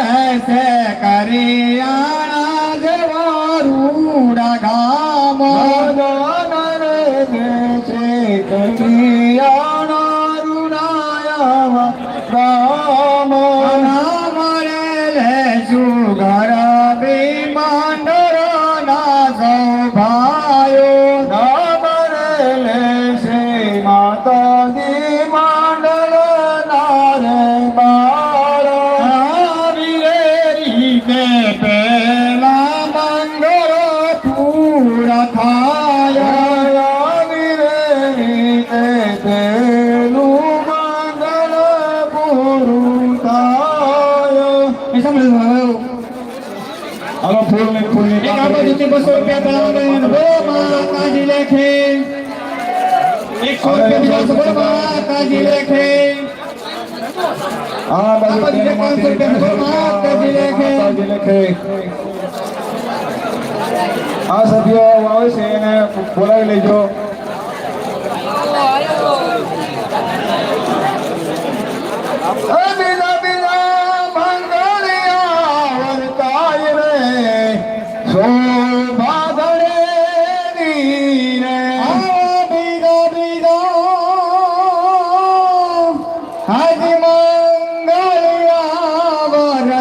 લેશે કરિયાણા જેવા રૂડા ગામ. મળે લેશું ઘર ભીમાંડરો ના સૌભાયો માતાજી માંડળ એ સાંભળ્યું હાલો ફૂલ ને ફૂલ એક આપો જુતી બસો રૂપિયા પેલા મંગળ બો માં કાજી લેખે એકસો રૂપિયા બીજા બસો માં કાજી લેખે આ બાજુ આપો જુતી પાંચસો રૂપિયા બસો માં કાજી લેખે માતાજી લેખે આ સભ્યો આવે છે એને બોલાવી લેજો